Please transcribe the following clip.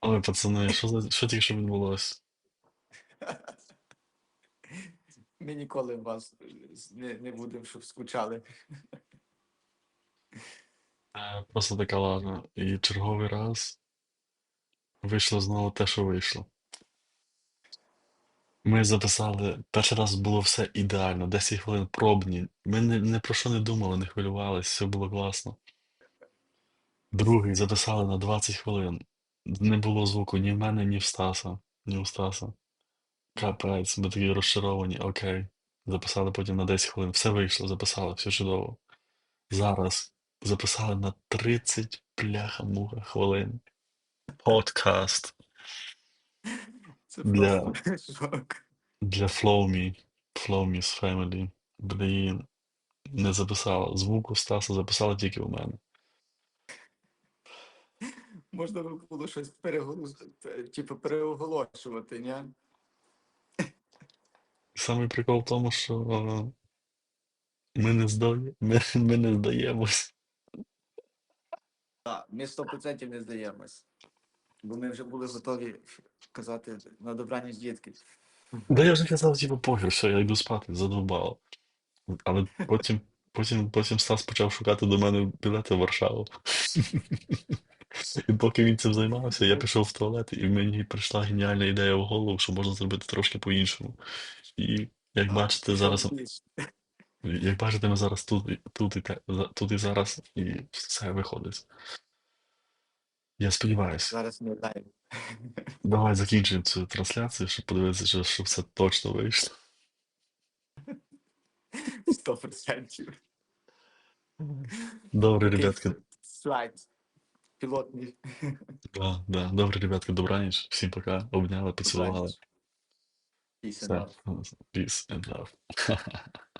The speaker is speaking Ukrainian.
Ой, пацани, що, за- що тільки що відбулося? Ми ніколи вас не, не будемо, щоб скучали. Е, Просто така ладно. І черговий раз вийшло знову те, що вийшло. Ми записали, перший раз було все ідеально, 10 хвилин пробні. Ми не, не про що не думали, не хвилювалися, все було класно. Другий записали на 20 хвилин. Не було звуку ні в мене, ні в Стаса. Ні у Стаса. Капець, ми такі розчаровані, окей. Записали потім на 10 хвилин. Все вийшло, записали, все чудово. Зараз записали на 30 бляха-муха хвилин. Подкаст Це Для- просто шок. для FlowMe. FlowMe's Family. Блін, не записала. Звуку Стаса записала тільки у мене. Можна було щось переголос... типу, переоголошувати, ні? Самий прикол в тому, що е, ми не здає... ми, ми не здаємось. Так, ми 100% не здаємось. Бо ми вже були готові казати на добраніч дітки. Да я вже казав, типу, похер, все, я йду спати, задовбало. Але потім, потім, потім Стас почав шукати до мене білети в Варшаву. І поки він цим займався, я пішов в туалет, і мені прийшла геніальна ідея в голову, що можна зробити трошки по-іншому. І як бачите, зараз, як бачите, ми зараз тут, і- тут, і, те- за- тут і зараз, і все виходить. Я сподіваюся. Зараз не знаємо. Давай закінчимо цю трансляцію, щоб подивитися, що, що все точно вийшло. 100%. Добре, Такий ребятки. Слайд. Пілотний. Да, да. Добре, ребятки, добраніч. Всім пока. Обняли, поцілували. Peace and love. Peace and love.